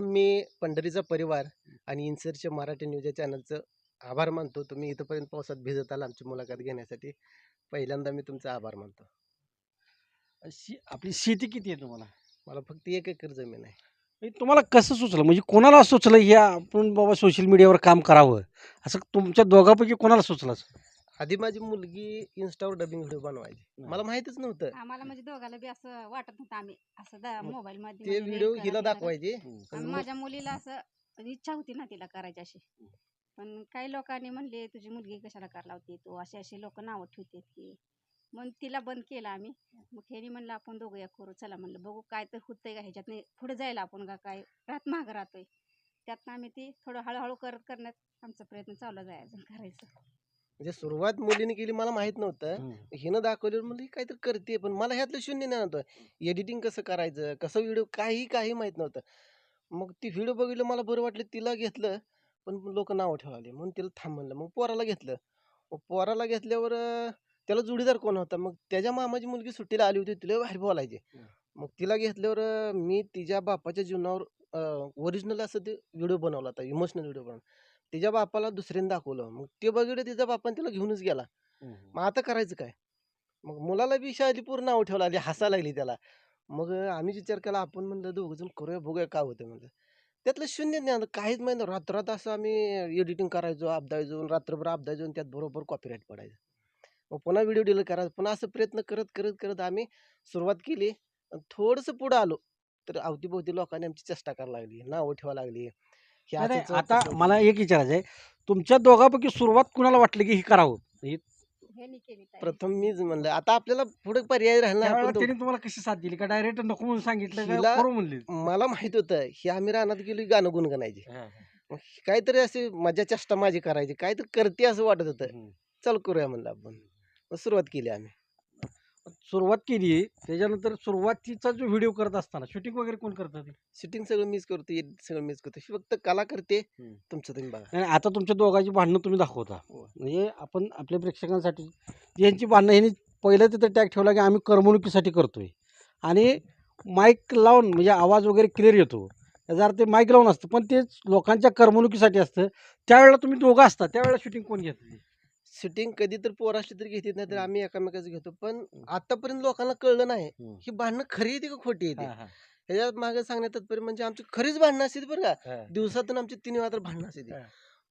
मी पंढरीचा परिवार आणि इन्सर्च मराठी न्यूज या चॅनलचं आभार मानतो. तुम्ही इथंपर्यंत पावसात भिजत आला आमची मुलाखत घेण्यासाठी. पहिल्यांदा मी तुमचा आभार मानतो. शे- आपली शेती किती आहे तुम्हाला? मला फक्त एक एकर जमीन आहे. हे तुम्हाला कसं सुचलं? म्हणजे कोणाला सुचलं? हे आपण बाबा सोशल मीडियावर काम करावं. असं तुमच्या दोघांपैकी कोणाला सुचलं? आधी माझी मुलगी इन्स्टावर डबिंग व्हिडिओ बनवायची. मला माहितच नव्हतं. आम्हाला म्हणजे दोघाला बी असं वाटत नव्हतं आम्ही. असं मोबाईल मध्ये ते म्हणजे व्हिडिओ हे हिला दाखवायचे. आणि माझ्या मुलीला असं इच्छा होती ना तिला करायची अशी. पण काही लोकांनी म्हणले तुझी मुलगी कशाला करायला होती तू असे असे लोक नावं ठेवतात की. मग तिला बंद केलं आम्ही. मग ह्यानी म्हणलं आपण दोघं या करू. चला म्हणलं बघू काय तर होतंय का ह्याच्यात. पुढे जायला आपण का काय? राहत मागं राहतोय. त्यातनं आम्ही ती थोडं हळूहळू करत करण्यात आमचा प्रयत्न चालू आहे अजून करायचं. म्हणजे सुरुवात मुलीने केली मला माहीत नव्हतं. हम्म. हिनं दाखवल्यावर म्हणलं ही काहीतरी करते. पण मला ह्यातलं शून्य नाही नव्हतं एडिटिंग कसं करायचं? कसं व्हिडिओ? काही काही माहीत नव्हतं. मग ती व्हिडिओ बघितलं मला बरं वाटलं तिला घेतलं पण लोक नावं ठेवाले म्हणून तिला थांब म्हणलं. मग पोराला घेतलं. मग पोराला घेतल्यावर अं, त्याला जोडीदार कोण होता? मग त्याच्या मामाची मुलगी सुट्टीला आली होती तिला बाहेर बोलायचे. हम्म. मग तिला घेतल्यावर अं, मी तिच्या बापाच्या जीवनावर ओरिजिनल असं ते व्हिडिओ बनवला होता इमोशनल व्हिडिओ बनवला. तिच्या बापाला दुसऱ्यांदा दाखवलं. मग ते बघितलं तिचा बापाने तिला घेऊनच गेला. मग आता करायचं काय? मग मुलाला बी शाळेतली पूर्ण नाव ठेवलं आली हसायला लागली त्याला. मग आम्ही विचार केला आपण म्हणलं दोघं जण करूया बघूया काय होतं म्हणलं. त्यातलं शून्य ज्ञान काहीच माहिती नाही. रात्रात असं आम्ही एडिटिंग करायचो अपदायचो रात्रभर अपदायचो आणि त्यात बरोबर कॉपीराईट पडायचं. मग पुन्हा व्हिडिओ डिलीट करायचं. पुन्हा असं प्रयत्न करत करत करत आम्ही सुरुवात केली. आणि थोडंसं पुढं आलो. तर अवतीभोवती लोकांनी आमची चेष्टा करायला लागली नावं ठेवायला लागली. हे नाही, नाही, असंच, आता. मला एक विचारायचं आहे तुमच्या दोघांपैकी सुरुवात कुणाला वाटलं की हे करावं? हे ह्यानी केली ताई. प्रथम मीच म्हणलं. आता आपल्याला पुढे पर्याय त्यावेळेला आपण त्यांनी तुम्हाला कशी साथ दिली? का डायरेक्ट नको म्हणून सांगितलं? का हिला- करू म्हणले दोघं- मला माहीत होतं हे आम्ही रानात गेलो की गाणं गुणगुणायचे. मग काहीतरी असे मजा चेष्टा माझी करायची. काहीतरी करते असं वाटत होतं. चल करूया म्हणलं आपण. मग सुरुवात केली आम्ही. सुरुवात केली त्याच्यानंतर सुरुवातीचा जो व्हिडिओ करत असताना शूटिंग वगैरे कोण करतं शूटिंग सगळं मिस करतो edit सगळं मिस करतो. फक्त कला करते हम्म. तुमचं तुम्ही बघा. आणि आता तुमच्या दोघांची भांडणं तुम्ही दाखवता. हो. म्हणजे आपण आपल्या प्रेक्षकांसाठी यांची भांडणं ह्यांनी पहिलं तिथं टॅग ठेवला की आम्ही करमणुकीसाठी करतोय. आणि माईक लावून म्हणजे आवाज वगैरे क्लिअर येतो. याचा अर्थ ते माईक लावून असतं पण ते लोकांच्या करमणुकीसाठी असतं. त्यावेळेला तुम्ही दोघं असता त्यावेळेला शूटिंग कोण घेतं? शूटिंग कधी तर पोर असली तरी घेतात नाही तर. आम्ही एकामेकाचं घेतो. पण आतापर्यंत लोकांना कळलं नाही. ही. भांडणं खरी येते का खोटी येते? ह्याच्यात मागे सांगण्यात तात्पर्य म्हणजे आमची खरीच भांडणं असते बरं का. दिवसातून आमची तीन वेळा तर भांडणं असते.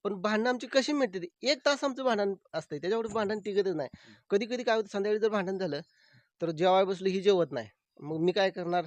पण भांडणं आमची कशी मिळते? एक तास आमचं भांडण असतंय त्याच्यावर भांडण टिकतच नाही. कधी कधी काय होतं संध्याकाळी जर भांडण झालं तर जेवाय बसलं ही जेवत नाही. मग मी काय करणार?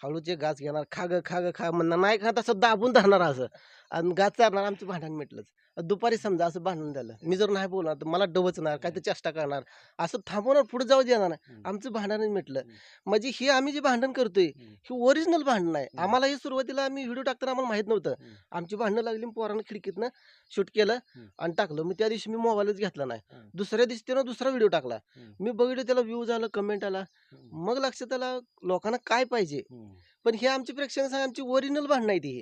हळूचे गाच घेणार खा ग खा ग खा म्हणणार नाही खात असं दाबून धरणार असं. आणि गाच चारणार आमचं भांडण मिटलंच दुपारी समजा असं भांडण झालं मी जर नाही बोलणार तर मला डवचणार काय तर चेष्टा करणार असं थांबवणार पुढे जाऊ देणार नाही. आमचं भांडणच मिटलं. म्हणजे हे आम्ही जे भांडण करतोय. हे ओरिजिनल भांडण आहे. आम्हाला हे सुरुवातीला आम्ही व्हिडिओ टाकताना आम्हाला माहीत नव्हतं. आमची भांडणं लागली पोरानं खिडकीतनं शूट केलं. आणि टाकलं मग त्या दिवशी मी मोबाईलच घेतला नाही. दुसऱ्या दिवशी त्यानं दुसरा व्हिडिओ टाकला. मी बघितलं त्याला व्ह्यूज आलं कमेंट आला. मग लक्षात आलं लोकांना काय पाहिजे. पण हे आमची प्रेक्षक सांग आमची ओरिजिनल भांडणं आहे ती.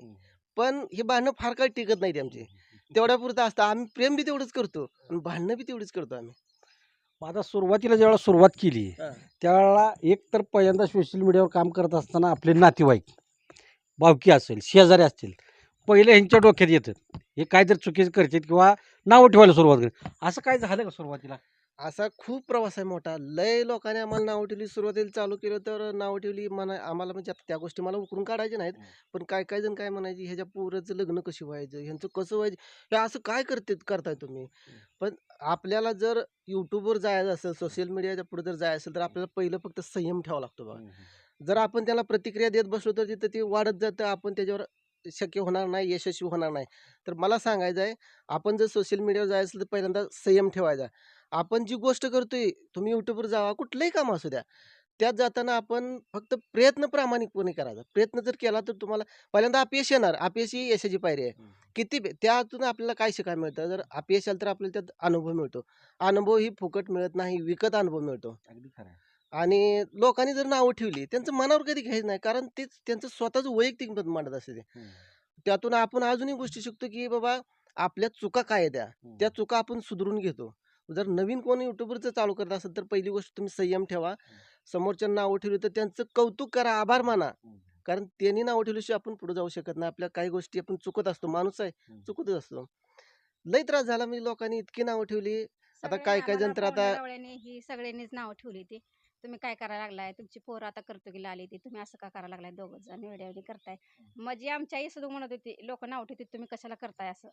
पण हे भांडणं फार काळ टिकत नाही आमची. तेवढ्या पुरतं असतं. आम्ही प्रेम बी तेवढंच करतो आणि भांडणं बी तेवढीच करतो आम्ही. आता सुरुवातीला ज्यावेळेला सुरुवात केली हा. त्यावेळेला एक तर पहिल्यांदा सोशल मीडियावर काम करत असताना आपले नातेवाईक भावकी असेल शेजारी असतील पहिले ह्यांच्या डोक्यात येतं. हे काहीतरी चुकीचं करतात किंवा नावं ठेवायला सुरुवात करतात. असं काय झालं का सुरुवातीला? असा खूप प्रवास आहे मोठा. लय लोकांनी आम्हाला नाव ठेवली सुरुवातीला चालू केलं तर नाव ठेवली म्हणा आम्हाला म्हणजे आता त्या गोष्टी मला उकरून काढायच्या नाहीत. पण काय काय जण काय म्हणायचे ह्याच्या पोराचं लग्न कशी व्हायचं? ह्यांचं कसं व्हायचं? हे असं काय करते करताय तुम्ही? पण आपल्याला जर युट्यूबवर जायचं असेल सोशल मीडियाच्या पुढे जर जायचं असेल तर आपल्याला पहिलं फक्त संयम ठेवावा लागतो बघा. जर आपण त्याला प्रतिक्रिया देत बसलो तर तिथं ते वाढत जातं आपण त्याच्यावर शक्य होणार नाही यशस्वी होणार नाही. तर मला सांगायचं आहे आपण जर सोशल मीडियावर जायचं असेल तर पहिल्यांदा संयम ठेवायचा. आपण जी गोष्ट करतोय तुम्ही युट्यूबवर जावा कुठलंही काम असू द्या. त्यात जाताना आपण फक्त प्रयत्न प्रामाणिकपणे करायचा. प्रयत्न जर केला तर तुम्हाला पहिल्यांदा अपयश येणार. अपयश ही यशाची पायरी आहे. किती त्यातून आपल्याला काय शिकायला मिळतं? जर अपयश आलं तर आपल्याला त्यात अनुभव मिळतो. अनुभव ही फुकट मिळत नाही विकत अनुभव मिळतो. अगदी खरं आहे. आणि लोकांनी जर नावं ठेवली त्यांचं मनावर कधी घ्यायचं नाही. कारण ते त्यांचं स्वतःच वैयक्तिक मत मांडत असते ते. त्यातून आपण अजूनही गोष्टी शिकतो की बाबा आपल्या चुका काय हम्म. त्या? चुका आपण सुधारून घेतो. जर नवीन कोणी युट्यूबरचं चालू करत असेल तर पहिली गोष्ट तुम्ही संयम ठेवा. समोरच्या नावं ठेवली तर त्यांचं कौतुक करा आभार माना. कारण त्यांनी नाव ठेवल्याशिवाय आपण पुढे जाऊ शकत नाही. आपल्या काही गोष्टी आपण चुकत असतो. माणूस आहे. चुकतच असतो. लई त्रास झाला म्हणजे लोकांनी इतकी नावं ठेवली. आता काय काय जण तर आम्हाला आता ही सगळ्यांनीच नाव ठेवली ती. तुम्ही काय करायला लागलाय? तुमची पोरं आता कर्तुकीला आली ती. तुम्ही असं का करायला लागलाय? दोघं जण वेड्यावेडी करताय. म्हणजे आमच्या आई सुद्धा म्हणत होती लोक नाव ठेवते तुम्ही कशाला करताय असं?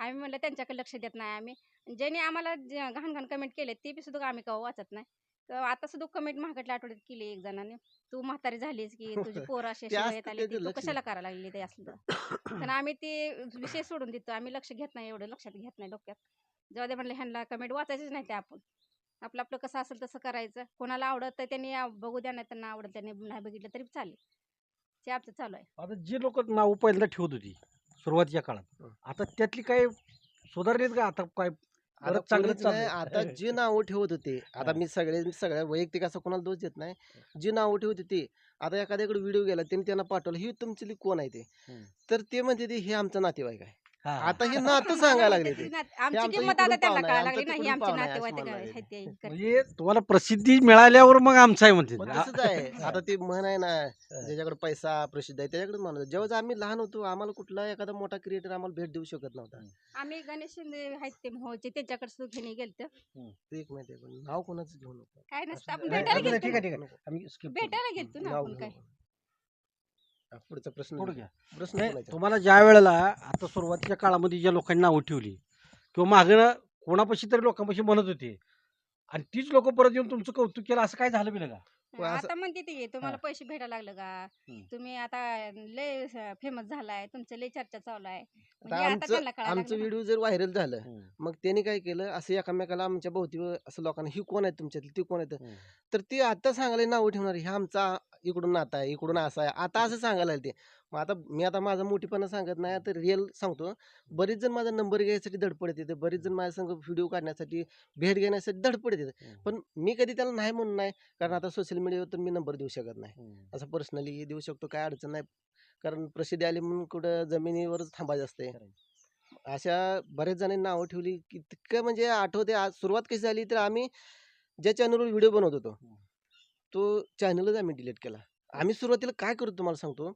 आम्ही म्हणलं त्यांच्याकडे लक्ष देत नाही आम्ही. ज्यांनी आम्हाला जे घाण घाण कमेंट केले ते बी सुद्धा आम्ही कवा वाचत नाही. तर आता सुद्धा कमेंट महागडल्या आठवड्यात केली एक जणांनी. तू म्हातारी झालीस की तुझी पोरं अशी वयात आली ती कशाला करायला लागली ते असलं तर? आम्ही ते विषय सोडून देतो. आम्ही लक्ष घेत नाही एवढं लक्षात घेत नाही डोक्यात. जेव्हा ते म्हणले ह्यांना कमेंट वाचायचीच नाही ते आपण. आपलं आपलं कसं असेल तसं करायचं. कोणाला आवडत तर त्यांनी बघू द्या नाही त्यांना आवडत त्यांनी नाही बघितलं तरी चालेल. ते आमचं चालू आहे. आता जे लोक नाव पहिल्यांदा ठेवत होती सुरुवातीच्या काळात. आता त्यातली काय सुधारलीत का आता काय आता परत चांगलंच कोणीच नाही, चाललंय. आता जी नावं ठेवत होते आता. मी सगळे मी सगळ्या वैयक्तिक असं कोणाला दोष देत नाही जी नावं ठेवत होती आता एखाद्याकडे व्हिडिओ गेला त्यांनी त्यांना पाठवलं ही तुमची कोण आहे ते हम्म. तर ते म्हणते ते हे आमचं नातेवाईक आहे हा. आता हे नातं सांगायला लागले ते आमची आमचं किंमत आता इकडून त्यांना पाहुणा आहे, कळायला आमचं लागली ना ही तिकडून आमची पाहुणा आहे, नातेवाईक असं आहे, म्हणायला आहेत ते करतात. म्हणजे तुम्हाला प्रसिद्धी मिळाल्यावर मग आमचं आहे म्हणते तसंच आहे. आता ते म्हण आहे ना ज्याच्याकडे पैसा प्रसिद्ध आहे त्याच्याकडे म्हणत जेव्हा आम्ही लहान होतो आम्हाला कुठला एखादा मोठा क्रिएटर आम्हाला भेट देऊ शकत नव्हता. आम्ही गणेश शिंदे आहेत ते त्यांच्याकडे सुद्धा घेणे गेलत. ते एक माहिती आहे पण नाव कोणाचं घेऊ नको. काय नसतं आपण भेटायला नाही, गेलतो. ठीक ना. आहे ठीक आहे. आम्ही skip करू. भेटायला गेलतो ना नाव आपण घेऊ काय? नको. पुढचा प्रश्न पुढं घ्या. प्रश्न नाही, बोलायचा. तुम्हाला ज्या वेळेला आता सुरुवातीच्या काळामध्ये ज्या लोकांनी नावं ठेवली किंवा मागं कोणापाशी तरी लोकांपाशी म्हणत होते आणि तीच लोक परत येऊन तुमचं कौतुक केलं असं काय झालं बी नाही का पण असं- आता म्हणते ती तुम्हाला हा. पैसे भेटायला लागलं का? हम्म. तुम्ही आता लय फेमस झालाय तुमचं लय चर्चा चालू आहे. म्हणजे आता आमचं त्यांना कळायला आमचं लागलं ना. व्हिडिओ जर व्हायरल झालं मग त्यांनी काय केलं असं एकामेकाला आमच्या भोवती असं लोकांना ही कोण आहे तुमच्यातली? ती कोण आहेत? तर ती आता सांगायला नावं ठेवणार हे आमचा इकडून नाता आहे इकडून असं आहे. आता असं सांगायला लागले ते. मग आता मी आता माझा मोठीपणा सांगत नाही तर रिअल सांगतो. बरेच जण माझा नंबर घ्यायसाठी धडपडत येते बरेच जण माझ्या संग व्हिडिओ काढण्यासाठी भेट घेण्यासाठी धडपडत येते हम्म. पण मी कधी त्याला नाही म्हणून नाही कारण आता सोशल मीडियावर तर मी नंबर देऊ शकत नाही. असं पर्सनली देऊ शकतो काय अडचण नाही. कारण प्रसिद्धी आली म्हणून कुठं जमिनीवरच थांबायचं असते. अशा बरेच जणांनी नावं ठेवली की इतकं म्हणजे आठवते आज सुरुवात कशी झाली तर आम्ही ज्या चॅनलवर व्हिडिओ बनवत होतो हम्म. तो चॅनलच आम्ही डिलीट केला. आम्ही सुरुवातीला काय करतो तुम्हाला सांगतो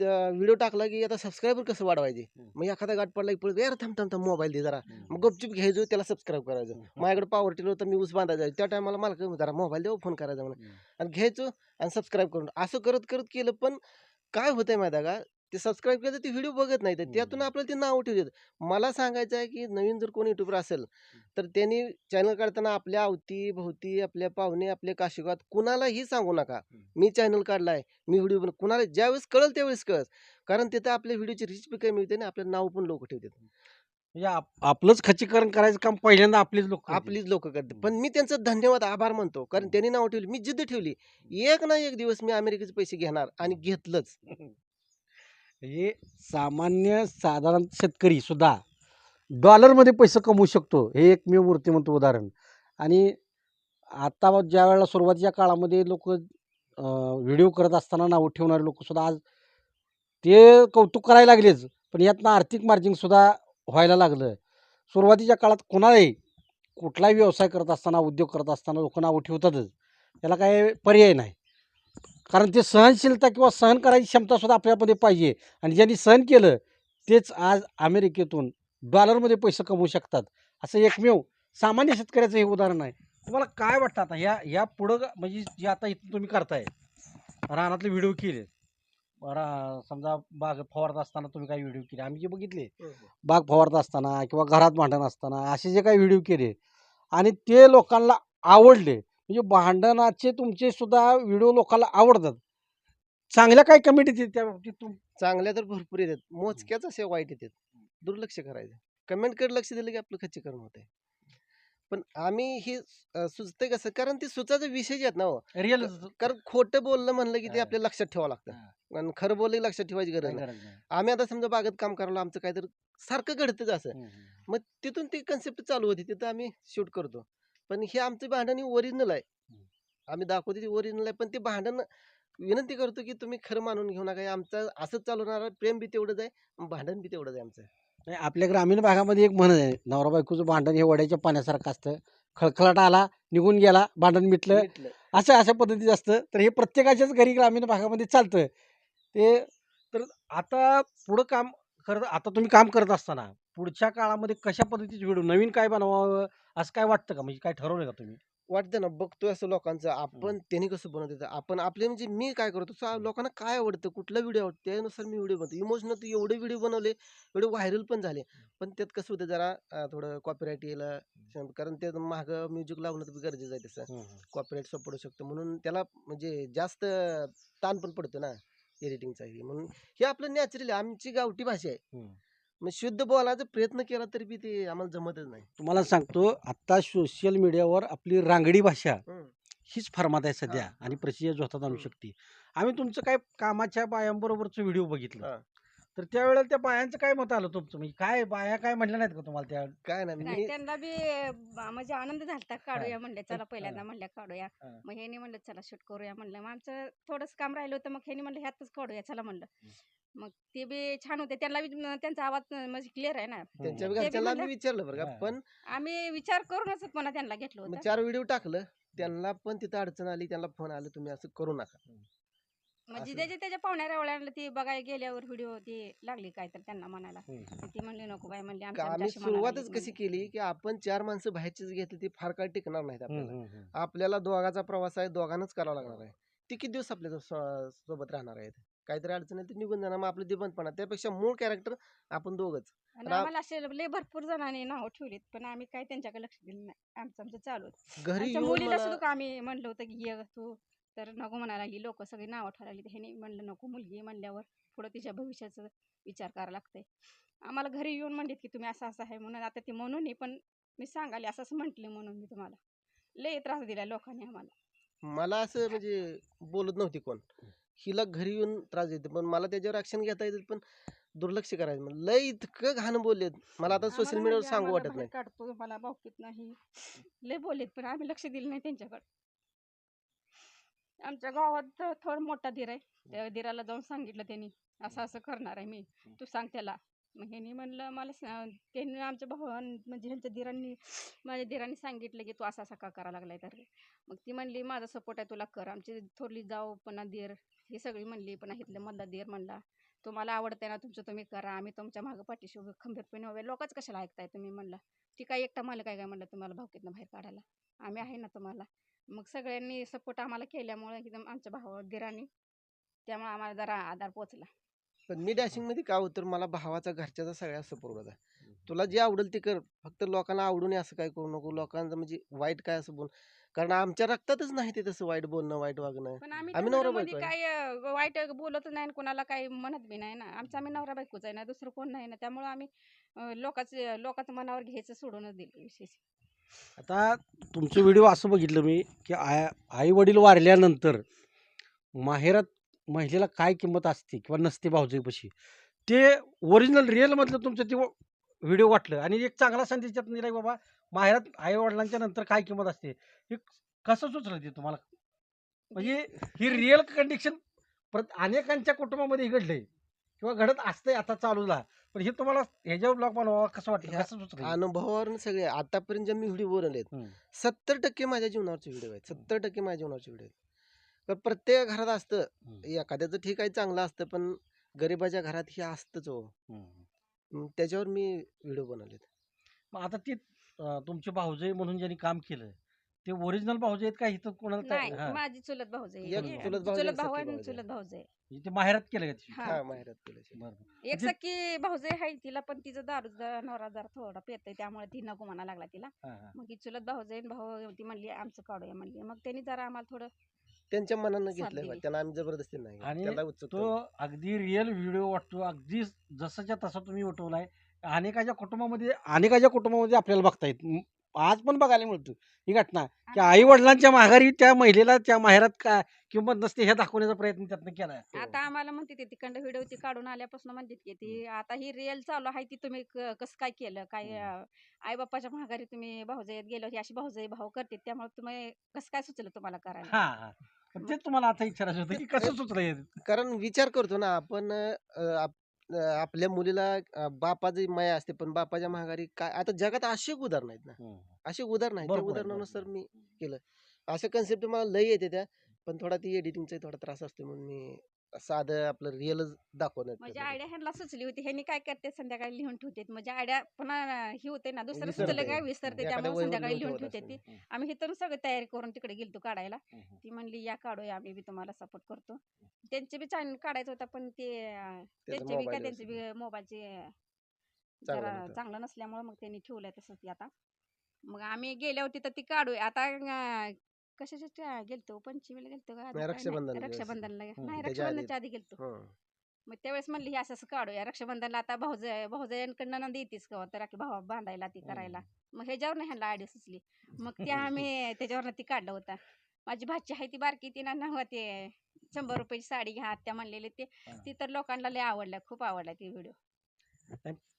व्हिडिओ टाकला की आता सबस्क्रायबर कसं वाढवायचे. मग एखादा गाठ पडला की पळत यार थांब थांब थांब मोबाईल दे जरा. मग गपचूप घ्यायचो त्याला सबस्क्राईब करायचं. माझ्याकडे पॉवर टिलर होतं मी ऊस बांधायचा. त्या टायमाला मला जरा मोबाईल देऊ फोन करायचा. म्हणून. आणि घ्यायचो आणि सबस्क्राईब करून. असं करत करत केलं पण काय होतंय माहिती आहे का? ते सबस्क्राईब केलं ते व्हिडिओ बघत नाही तर त्यातून हम्म. आपल्याला ते नाव ठेवतात मला सांगायचं आहे की नवीन जर कोणी युट्यूबर असेल तर त्यांनी चॅनल काढताना आपल्या अवती भोवती आपल्या पाहुणे आपल्या काशिगात कुणालाही सांगू नका. मी चॅनल काढलाय मी व्हिडिओ बन कुणाला ज्यावेळेस कळल त्यावेळेस कळत कारण तिथं आपल्या व्हिडिओची रीच बी कमी मिळते आणि आपलं नाव पण लोक ठेवतात. म्हणजे आप- आपलंच खच्चीकरण करायचं काम पहिल्यांदा आपलीच लोक आपलीच लोक करतात. पण मी त्यांचं धन्यवाद आभार मानतो. कारण. त्यांनी नाव ठेवली मी जिद्द ठेवली. एक ना एक दिवस मी अमेरिकेचे पैसे घेणार आणि घेतलंच. हे सामान्य साधारण शेतकरीसुद्धा डॉलरमध्ये पैसे कमवू शकतो. हे एकमेव मूर्तिमंत उदाहरण. आणि आता ज्या वेळेला सुरुवातीच्या काळामध्ये लोक व्हिडिओ करत असताना नावं ठेवणारे लोकसुद्धा आज ते कौतुक करायला लागलेच. पण यातनं आर्थिक मार्जिनसुद्धा व्हायला लागलं. सुरुवातीच्या काळात कोणालाही कुठलाही व्यवसाय करत असताना उद्योग करत असताना लोक नावं ठेवतातच. त्याला काय पर्याय नाही. कारण ते सहनशीलता किंवा सहन करायची क्षमतासुद्धा आपल्यामध्ये पाहिजे. आणि ज्यांनी सहन केलं तेच आज अमेरिकेतून डॉलरमध्ये पैसे कमवू शकतात. असं एकमेव सामान्य शेतकऱ्याचं हे उदाहरण आहे. तुम्हाला काय वाटतं आता? ह्या ह्या पुढं म्हणजे जे आता इथं तुम्ही करताय रानातले व्हिडिओ केले. रा समजा बाग फवारत असताना तुम्ही काही व्हिडिओ केले? आम्ही जे बघितले बाग फवारत असताना किंवा घरात भांडण असताना असे जे काही व्हिडिओ केले आणि ते लोकांना आवडले म्हणजे भांडणाचे तुमचे सुद्धा व्हिडिओ लोकांना आवडतात. चांगल्या काय कमेंट येते त्या बाबतीत तुम? चांगल्या तर भरपूर येतात. मोजक्याच असे वाईट येतात. दुर्लक्ष करायचं. कमेंटकडे लक्ष दिलं की आपलं खच्चीकरण होतंय. पण आम्ही हे अं, सुचतंय कसं? कारण ते सुचाचे विषय आहेत ना हो. रिअल कारण खोटं बोलणं म्हणलं की ते. आपल्या लक्षात ठेवावं लागतं. आणि खरं बोललं की लक्षात ठेवायची गरज नाही. आम्ही आता समजा बागेत काम करायला आमचं काहीतरी सारखं घडतंच असं. मग तिथून ती कन्सेप्ट चालू होती. तिथं आम्ही शूट करतो. पण हे आमचं भांडण ओरिजिनल आहे. आम्ही दाखवतो ते ओरिजिनल आहे पण ते भांडण विनंती करतो की तुम्ही खरं मानून घेऊ नका आमचं असंच चालवणार. प्रेम बी तेवढंच आहे भांडण बी तेवढंच आहे आमचं नाही, आपल्या ग्रामीण भागामध्ये एक म्हण आहे नवरा बायकोचं भांडण हे वड्याच्या पाण्यासारखं असतं खळखळाट आला निघून गेला भांडण मिटलं. असं अशा पद्धतीचं असतं तर हे प्रत्येकाच्याच घरी ग्रामीण भागामध्ये चालतं ते तर आता पुढं काम करत आता तुम्ही काम करत असताना पुढच्या काळामध्ये कशा पद्धतीचे व्हिडिओ नवीन काय बनवावं असं काय वाटतं का? म्हणजे काय ठरवलं का तुम्ही? वाटतं ना बघतोय असं लोकांचं. आपण त्यांनी कसं बनवत आपण आपले म्हणजे मी काय करतो सा- लोकांना काय आवडतं कुठला व्हिडिओ आवडतो त्यानुसार मी व्हिडिओ बनवतो. इमोशनल एवढे व्हिडिओ बनवले एवढे व्हायरल पण झाले. पण त्यात कसं होतं जरा अं, थोडं कॉपीराईट यायला कारण ते माग म्युझिक लावणं तर गरजेचं आहे तसं. कॉपीराईट पडू शकतं. म्हणून त्याला म्हणजे जास्त ताण पण पडतो ना एडिटिंगचा म्हणून हे आपलं नॅचरल आहे आमची गावठी भाषा आहे. मग शुद्ध बोलायचा प्रयत्न केला तरी बी ते आम्हाला जमतच नाही तुम्हाला सांगतो आता सोशल मीडियावर आपली रांगडी भाषा. हीच फर्मात आहे सध्या हा, आणि प्रसिद्ध जोतात आणू. शकते आम्ही तुमचं काय कामाच्या बायांबरोबरचं व्हिडिओ हा. तर त्यावेळेला त्या बायांचं काय मत आलं तुमचं? म्हणजे काय बाया काय म्हणल्या नाहीत का तुम्हाला त्या काय नाही नाही मी त्यांना बी म्हणजे आनंद झालता. काढूया म्हणले चला पहिल्यांदा. म्हणल्या काढूया. हा. मग ह्यानी म्हणलं चला शूट करूया म्हणलं. मग आमचं थोडंच काम राहिलं होतं मग ह्यानी म्हणलं ह्यातच काढूया चला म्हणलं. मग ते बी छान होते. त्यांना बी त्यांचा आवाज म्हणजे क्लिअर आहे ना. त्यांच्या ते बी म्हणलं- विचारलं बरं का हा. पण आम्ही विचार करूनच पुन्हा त्यांना घेतलं मग होतं. चार व्हिडिओ टाकलं. त्यांना पण तिथं अडचण आली त्यांना फोन आला तुम्ही असं करू नका. म्हणजे असं. त्याच्या त्याच्या पाहुण्या रावळ्याला ती बघायला गेल्यावर व्हिडिओ ती लागली काय तर त्यांना म्हणायला. ती म्हणली नको बाय म्हणली आमच्या आम्ही आमच्याशी म्हणायला सुरुवातच कशी. केली की आपण चार माणसं बाहेरचीच घेतली ती फार काळ टिकणार नाहीत आपल्याला. आपल्याला दोघाचा प्रवास आहे दोघांनाच करावा लागणार आहे ती किती दिवस आपल्या सो- सोबत राहणार आहेत काहीतरी अडचण आहे ती निघून जाणार मग आपलं दिबंदपणा त्यापेक्षा मूळ कॅरेक्टर आपण दोघच आणि आम्हाला असे लय भरपूर जणांनी नाव ठेवलीत पण आम्ही काही त्यांच्याकडे लक्ष दिलं नाही आमचं आमचं चालू होतं. घरी आमच्या येऊन मुलीला मला सुद्धा आम्ही म्हणलं होतं की ये तू तर नको म्हणायला लागली. लोक सगळी नावं ठेवायला लागली. ह्याने म्हणलं नको मुलगी म्हणल्यावर पुढं तिच्या भविष्याचा विचार करावा लागतंय. आम्हाला घरी येऊन म्हणलीत की तुम्ही असं असं आहे म्हणून. आता ते म्हणून नाही पण मी सांगाले असं असं म्हटले म्हणून मी तुम्हाला. लय त्रास दिला लोकांनी आम्हाला. मला असं म्हणजे बोलत नव्हती कोण. हिला घरी येऊन त्रास देते पण मला त्याच्यावर ऍक्शन घेता येते पण दुर्लक्ष करायचं म्हणजे लय इतकं घाण बोललेत. मला आता सोशल आम्हाला मीडियावर म्हणजे सांगू आम्हाला वाटत बाहेर नाही. काढतो मला भावकीत नाही. लय बोललेत पण आम्ही लक्ष दिलं नाही त्यांच्याकडे. आमच्या गावात थोडा मोठा धीर आहे. त्या धीराला जाऊन सांगितलं त्यांनी असं असं करणार आहे मी. तू सांग त्याला. मग ह्यांनी म्हणलं मला सा- त्यांनी आमच्या भावान म्हणजे ह्यांच्या धीरांनी माझ्या धीरांनी सांगितलं की तू असा असा का करा लागलाय तर. मग ती म्हणली माझा सपोर्ट आहे तुला कर. आमची थोरली जाऊ पुन्हा धीर. ही सगळी म्हणली पुन्हा इथलं मधला धीर म्हणला तुम्हाला आवडतंय ना तुमचं तुम्ही करा. आम्ही तुमच्या मागं पाठीशी उभे खंबीरपणे उभे. लोकच कशाला ऐकताय तुम्ही? म्हणलं. ती काय एकटा मला काय काय? म्हणलं तुम्हाला भावकीतनं बाहेर काढायला. आम्ही आहे ना तुम्हाला. मग सगळ्यांनी सपोर्ट आम्हाला केल्यामुळे एकदम आमच्या भावा दिरांनी त्यामुळे आम्हाला जरा आधार पोचला पण मी डॅशिंगमध्ये काय होतं? मला भावाचा घरच्याचा सगळ्या सपोर्ट होता. तुला जे आवडेल ते कर. फक्त लोकांना आवडू नये असं काय करू नको. लोकांचं म्हणजे वाईट काय असं बोल. कारण आमच्या रक्तातच नाही ते तसं वाईट बोलणं वाईट वागणं. पण आम्ही नवरा व्हिडिओमध्ये बायको काय अं, वाईट बोलत नाही आणि कोणाला काही म्हणत बी नाही ना. आमचा आम्ही नवरा बायकोच आहे ना. दुसरं कोण नाही ना. त्यामुळे आम्ही अं, लोकांचं लोकांचं मनावर घ्यायचं सोडूनच दिलं विशेष. आता तुमचे व्हिडिओ असं बघितलं मी की आई आई वडील वारल्यानंतर माहेरात महिलेला काय किंमत असते किंवा नसते भाऊजीपाशी? ते ओरिजिनल रिअलमधलं तुमचं ते व्हिडिओ वाटलं. आणि एक चांगला संदेश त्यात दिला की बाबा माहेरात आई वडिलांच्या नंतर काय किंमत असते? हे कसं सुचलं ते तुम्हाला? म्हणजे ही रिअल कंडिशन परत अनेकांच्या कुटुंबामध्ये घडलं घडलंय. किंवा घडत असतंय आता चालूला. पण हे तुम्हाला ह्याच्यावर ब्लॉग बनवा कसं वाटलं ह्या कसं सुचलं हे? अनुभवावरून सगळे आतापर्यंत जे मी व्हिडिओ बनवलेत हम्म. सत्तर टक्के माझ्या जीवनावरचे व्हिडिओ आहेत सत्तर टक्के माझ्या जीवनावरचे व्हिडिओ आहेत तर प्रत्येक घरात असतं हम्म. एखाद्याचं ठीक आहे चांगलं असतं पण गरिबाच्या घरात हे असतंच हो हम्म. मग त्याच्यावर मी व्हिडिओ बनवलेत मग आता ते अं, तुमचे भाऊजाई म्हणून ज्यांनी काम केलं ते ओरिजिनल भाऊजाई आहेत का इथं कोणाला नाही हा. माझी चुलत एक आहे. चुलत चुलत भाऊ सख्खी आणि. चुलत भाऊजाई म्हणजे ते माहेरात केलं का ते? हा. हा माहेरात केल्याचे बरं, बरं. एक म्हणजे- सख्खी भाऊजाई आहे तिला पण तिचं दारू नवरा जरा थोडा पेतय त्यामुळे ती नको म्हणा लागला तिला हा, हा. मग ती चुलत भाऊजाई आणि भाऊ ती म्हणली आमचं काढूया म्हणली मग त्यांनी जरा आम्हाला थोडं त्यांच्या मनानं साथ. दिली. त्याला आम्ही जबरदस्ती नाही आणि त्याला तो. अगदी रिअल व्हिडिओ वाटतो अगदी जसाच्या तसा तुम्ही उठवलाय अनेकाच्या कुटुंबामध्ये अनेकाच्या कुटुंबामध्ये आपल्याला बघता येत आज पण बघायला मिळतो ही घटना. की आई वडिलांच्या माघारी त्या महिलेला त्या माहेरात का किंमत नसते हे दाखवण्याचा प्रयत्न त्यातनं केलाय हो. आता आम्हाला म्हणते ती तिकडं व्हिडिओ ती काढून आल्यापासून म्हणते की ती आता ही रिअल चालू आहे ती तुम्ही क- कसं काय केलं? काय आई बाप्पाच्या माघारी तुम्ही भाऊजाईत गेलो ही अशी भाऊजाई भाऊ करते त्यामुळे तुम्ही कसं काय सुचलं तुम्हाला करायला? हा हा. पण तेच तुम्हाला आता विचारायचं होतं की कसं सुचलं हे? कारण विचार करतो ना आपण अं, आप- अं, आपल्या मुलीला बापाची माया असते पण बापाच्या माघारी काय आता जगात अशी उदाहरण आहेत ना हम्म. अशी उदाहरण आहेत त्या उदाहरणानुसार. मी केलं अशा कन्सेप्ट मला लई येते त्या पण थोडा ती एडिटिंगचा थोडा त्रास असतो म्हणून मी साधं आपलं रिअलच दाखवण्यात म्हणजे येतं. आयडिया ह्यांना सुचली होती ह्यांनी काय करते संध्याकाळी लिहून ठेवते म्हणजे आयडिया पुन्हा ही होते ना दुसरं विसरते. सुचलं काय विसरते एखाद्या त्यामुळे वहीवर संध्याकाळी लिहून लिहून ठेवत ठेवते ती असेल. आम्ही इथून सगळं तयारी करून तिकडे गेलतो काढायला हम्म. ती म्हणली या काढूया आम्ही बी तुम्हाला सपोर्ट करतो त्यांचे बी चॅनल काढायचं होतं पण ते अं, त्याचं बी काय mobile त्यांचे. बी मोबाईलचे चांगलं जरा नव्हतं. चांगलं नसल्यामुळे मग त्यांनी ठेवलंय तसंच ते आता मग आम्ही गेल्या होती तर ती काढूया आता अं, कशाच्या गेलतो पंचमीला गेलतो का? काय नाही. रक्षाबंधनला. रक्षाबंधनला नाही त्याच्या आधी. रक्षाबंधनच्या आधी गेलतो. हं. मग त्यावेळेस म्हणली हे असं असं काढूया रक्षाबंधनला आता भाऊजय भाऊजयांकडनं नंदी येतेच का तर राखी भावा बांधायला ती करायला. मग ह्याच्यावर ह्यांना आयडिया सुचली. मग ते आम्ही त्याच्यावरनं ती काढलं होता. माझी भाची आहे ती बारकी ती ना ते शंभर रुपयाची साडी घ्या त्या म्हणलेले ते. ती तर लोकांना लय आवडल्या खूप आवडल्या ती व्हिडिओ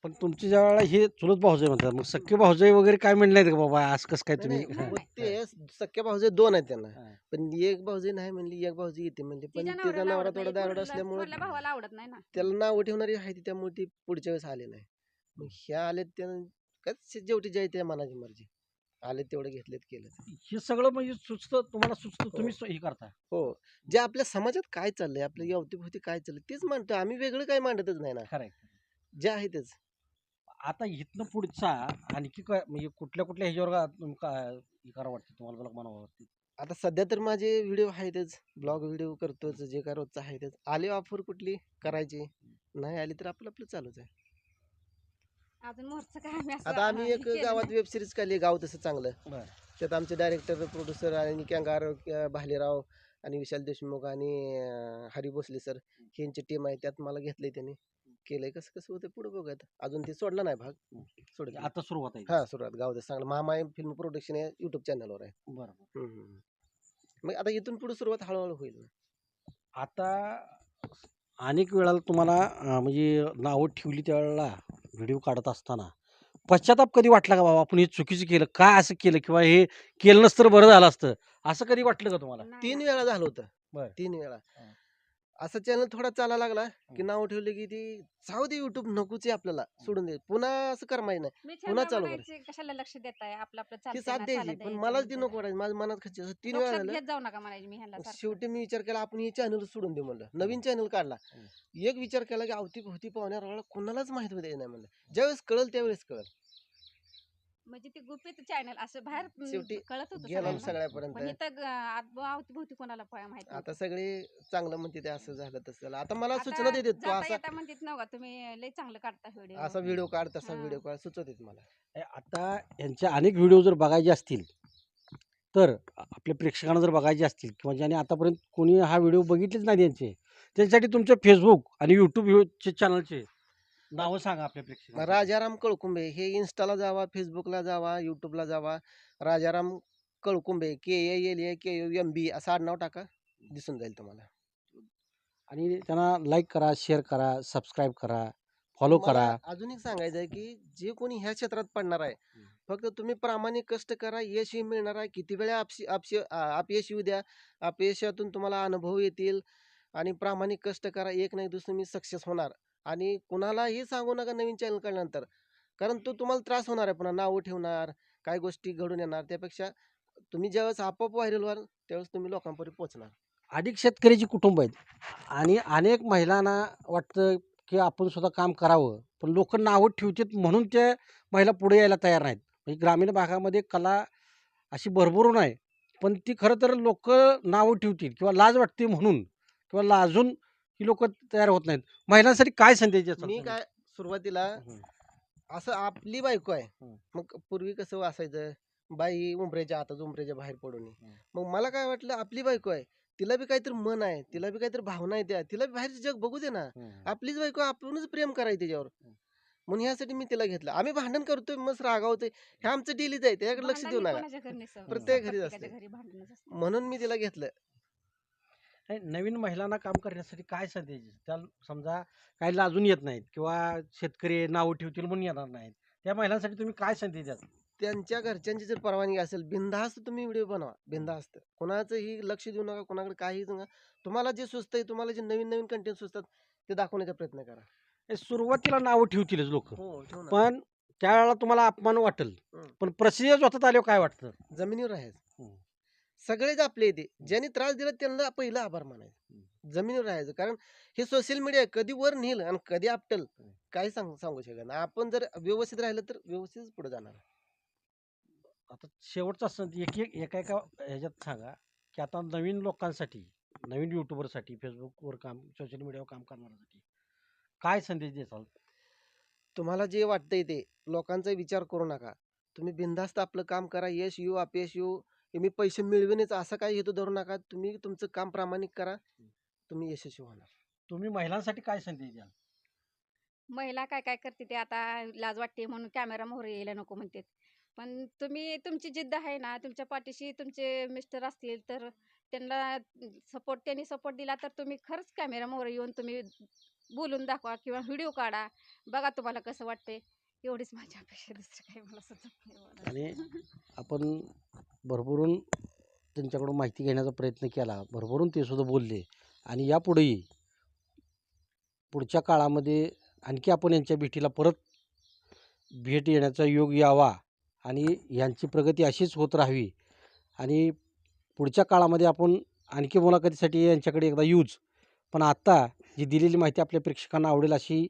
पण तुमच्या ज्या वेळेला हे चुलत भाऊजाई म्हणतात मग सख्खे भाऊजाई वगैरे काय म्हणले का बाबा असं कसं काय नाही, तुम्ही? नाही, हा. मग ते सख्या भाऊजे दोन आहेत त्यांना. हा. पण एक भाऊजी नाही म्हणली एक भाऊजी येते म्हणली. पण तिच्या तिचा नवऱ्याला नवरा आवडत थोडा नाही दारुड थोरल्या- असल्यामुळे थोरल्या भावाला आवडत नाही ना. त्याला नाव ठेवणारी आहे ती त्यामुळे ती पुढच्या वेळेस आले नाही. मग ह्या आले त्यानं काय शेवटी जाय त्या मनाची मर्जी. आले तेवढे घेतलेत केलं हे सगळं म्हणजे सुचतं तुम्हाला सुचतं तुम्ही हे करता. हो. जे आपल्या समाजात काय चाललंय आपल्या अवतीभोवती काय चाललंय तेच मांडतो आम्ही वेगळं काय मांडतच नाही ना. खरंय जे आहे तेच. आता इथनं पुढचा आणखी काय म्हणजे कुठल्या कुठल्या ह्याच्यावर का- तुम- काय हे करावं वाटतं तुम्हाला मला म्हणावं वाटतं? आता सध्या तर माझे व्हिडिओ आहेतच ब्लॉग व्हिडिओ करतोच जे काय रोजचं आहे तेच. आले ऑफर कुठली? करायची. नाही आली तर आपलं आपलं चालूच आहे. अजून मोरचं काय आम्ही असं आता आम्ही एक केलं गावात नाही. वेब सिरीज काढली गाव तसं चांगलं. बरं. त्यात आमचे डायरेक्टर प्रोड्युसर आणि कॅंगार भालेराव आणि विशाल देशमुख आणि अं, हरी भोसले सर यांची टीम आहे त्यात मला घेतलंय त्यांनी. केलंय कसं कसं होतं पुढे बघूयात. अजून ते सोडला नाही भाग. सोडत म्हणजे आता सुरुवात आहे. हा सुरुवात. गाव तसं चांगलं मामा फिल्म प्रोडक्शन हे युट्यूब चॅनलवर आहे. बरं बरं. हम्म, हम्म, हम्म. मग आता इथून पुढे सुरुवात हळूहळू होईल ना. आता अनेक वेळाला तुम्हाला अं, म्हणजे नावं ठेवली त्यावेळेला व्हिडिओ काढत असताना पश्चाताप कधी वाटला का बाबा आपण हे चुकीचं केलं? का असं केलं? किंवा हे केलं नसतं तर बरं झालं असतं. असं कधी वाटलं का तुम्हाला? तीन. वेळा झालं होतं. बरं. तीन वेळा. हा. असं चॅनल थोडा चाला लागला की हं. नाव ठेवलं की ती जाऊ दे युट्यूब नकोच आहे आपल्याला सोडून दे पुन्हा असं करमाय नाही मी पुन्हा चालू म्हणायचे, कशाला लक्ष देताय आपलं आपलं ती चालतंय साथ ना, द्यायची चालत पण द्यायचं मलाच ती. नको वाटायची माझ्या मनात असं तीन वेळा लक्षात झालं. घेत जाऊ नका म्हणायचे मी ह्यांना सारखं. शेवटी मी विचार केला आपण हे चॅनल सोडून देऊ म्हणलं. नवीन चॅनल काढला. हं. एक विचार केला की अवती भोवती पाहुण्याला कोणालाच माहीत होते नाही म्हणलं. ज्यावेळेस कळल त्यावेळेस कळल. म्हणजे ते गुपित चॅनल असं बाहेर शेवटी कळत होतं गेला सगळ्यांना. सगळ्यापर्यंत पण इथं अवतीभोवती कोणाला प- माहीत आता नव्हतं. सगळे चांगलं म्हणते ते असं झालं तसं झालं आता मला सूचना देते तू जाता असा येता म्हणतात नव्हा तुम्ही लय चांगलं काढता व्हिडिओ असा व्हिडिओ काढ तसा हा. व्हिडिओ काढ सुचवते मला ए, आता यांचे अनेक व्हिडिओ जर बघायचे असतील तर आपल्या प्रेक्षकांना जर बघायचे असतील किंवा ज्याने आतापर्यंत कोणी हा व्हिडिओ बघितलेच नाही त्यांचे त्यांच्यासाठी तुमचे फेसबुक आणि यूट्यूब चॅनलचे नावं सांगा आपल्या प्रेक्षकांना. राजाराम कळकुंबे हे इन्स्टाला जावा फेसबुकला जावा युट्यूबला जावा. Rajaram Kalkumbe K L A K U M B असं आडनाव टाका दिसून जाईल तुम्हाला. आणि त्यांना लाईक करा शेअर करा सबस्क्राईब करा फॉलो करा. अजून एक सांगायचं आहे की जे कोणी ह्या क्षेत्रात पडणार आहे. फक्त तुम्ही प्रामाणिक कष्ट करा यशही मिळणार आहे. किती वेळा अपयश येऊ द्या. अपयशातून तुम्हाला अनुभव येतील. आणि प्रामाणिक कष्ट करा एक नाही दुसरं मी सक्सेस होणार. आणि कुणालाही सांगू नका नवीन चॅनल काढल्यानंतर कारण तो तुम्हाला त्रास होणार आहे पुन्हा नावं ठेवणार काय गोष्टी घडून येणार त्यापेक्षा तुम्ही ज्यावेळेस आपोआप व्हायरल व्हाल त्यावेळेस तुम्ही लोकांपर्यंत पोहोचणार. अधिक शेतकऱ्याची कुटुंब आहेत आणि अनेक महिलांना वाटतं की आपण सुद्धा काम करावं पण लोक नावं ठेवतात म्हणून ते महिला पुढे यायला तयार नाहीत. म्हणजे ग्रामीण भागामध्ये कला अशी भरभरून आहे पण ती खरं तर लोक नावं ठेवतील किंवा लाज वाटते म्हणून किंवा लाजून ही लोक तयार होत नाहीत महिलांसाठी काय संदेश द्याल मी तुम्ही? काय सुरुवातीला हं. असं आपली बायको आहे. मग पूर्वी कसं असायचं बाई उंबऱ्याच्या हातात उंबऱ्याच्या बाहेर पडून ये. मग मला काय वाटलं आपली बायको आहे तिला बी काहीतरी मन आहे तिला बी काहीतरी भावना आहे त्या तिला बी बाहेरचं जग बघू दे ना. आपलीच बायको आपणच प्रेम करायचं त्याच्यावर हं. म्हणून ह्यासाठी मी तिला घेतलं आम्ही भांडण करतोय मस्त रागावतोय हे आमचं डेलीच आहे त्याच्याकडे लक्ष देऊ नका. प्रत्येक. घरी असतं. म्हणून मी तिला घेतलं नाही, नवीन महिलांना काम करण्यासाठी काय संदेश द्याल? त्या समजा काही लाजून येत नाहीत किंवा शेतकरी नावं ठेवतील म्हणून येणार नाहीत त्या महिलांसाठी तुम्ही काय संदेश द्याल त्यांच्या घरच्यांची जर परवानगी असेल बिनधास्त तुम्ही व्हिडिओ बनवा बिनधास्त कोणाचंही लक्ष देऊ नका कोणाकडे काही नका तुम्हाला जे सुचतंय तुम्हाला जे नवीन नवीन कंटेंट सुचतात ते दाखवण्याचा प्रयत्न करा हे सुरुवातीला नावं ठेवतीलच लोक हो ठेवू. पण त्यावेळेला तुम्हाला अपमान वाटेल हं. पण प्रसिद्ध होतात आल्यावर काय वाटतं जमिनीवर आहे. सगळेच आपले येते. ज्यांनी त्रास दिला त्यांना पहिलं आभार मानायचं. जमिनीवर राहायचं. कारण हे सोशल मीडिया कधी वर नेल आणि कधी आपटल काही सांग सांगू शकत नाही. आपण जर व्यवस्थित राहिलं तर व्यवस्थित पुढे जाणार आता शेवटचा असं एक एक एका एका ह्याच्यात सांगा की आता नवीन लोकांसाठी नवीन युट्यूबरसाठी फेसबुकवर काम सोशल मीडियावर काम करणाऱ्यांसाठी काय संदेश देसाल तुम्हाला जे वाटतंय ते लोकांचा विचार करू नका. तुम्ही बिनधास्त आपलं काम करा. यश येऊ अपयश येऊ. हे मी पैसे मिळविण्याचा असा काही हेतू धरू नका. तुम्ही तुमचं काम प्रामाणिक करा. तुम्ही यशस्वी होणार. तुम्ही महिलांसाठी काय संदेश द्याल? महिला काय काय करते ते आता लाज वाटते म्हणून कॅमेरा मोहर यायला नको म्हणते पण तुम्ही तुमची जिद्द आहे ना तुमच्या पाठीशी तुमचे मिस्टर असतील तर त्यांना सपोर्ट त्यांनी सपोर्ट दिला तर तुम्ही खरंच कॅमेरा मोहर येऊन तुम्ही बोलून दाखवा किंवा व्हिडिओ काढा. बघा तुम्हाला कसं वाटतंय. एवढीच माझी अपेक्षा दुसरं काही मला सुचत आणि आपण भरभरून त्यांच्याकडून माहिती घेण्याचा प्रयत्न केला भरभरून ते सुद्धा बोलले. आणि यापुढेही पुढच्या काळामध्ये आणखी आपण यांच्या भेटीला परत भेट येण्याचा योग यावा आणि यांची प्रगती अशीच होत राहावी. आणि पुढच्या काळामध्ये आपण आणखी मुलाखतीसाठी यांच्याकडे एकदा यूज पण आत्ता जी दिलेली माहिती आपल्या प्रेक्षकांना आवडेल अशी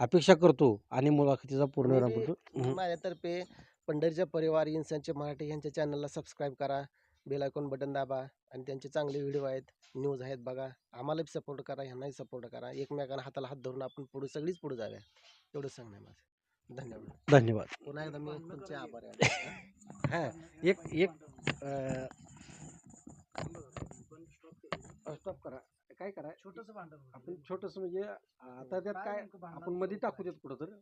अपेक्षा करतो आणि मुलाखतीचा पूर्ण मी- करतो. माझ्यातर्फे पंढरीचा परिवार इन्सानचे मराठी यांच्या चॅनलला सबस्क्राईब करा बेल आयकॉन बटन दाबा आणि त्यांचे चांगले व्हिडिओ आहेत न्यूज आहेत बघा. आम्हाला सपोर्ट करा ह्यांनाही सपोर्ट करा. एकमेकांना हाताला हात धरून आपण पुढे सगळीच पुढे जाऊया. एवढंच सांगणं आहे माझं. धन्यवाद. धन्यवाद. पुन्हा एकदा मी तुमचे आभार आहे. हां. एक एक स्टॉप करा. काय करा छोटंसं भांडण आपण छोटंसं म्हणजे आता त्यात काय आपण मध्ये टाकू देत कुठं तर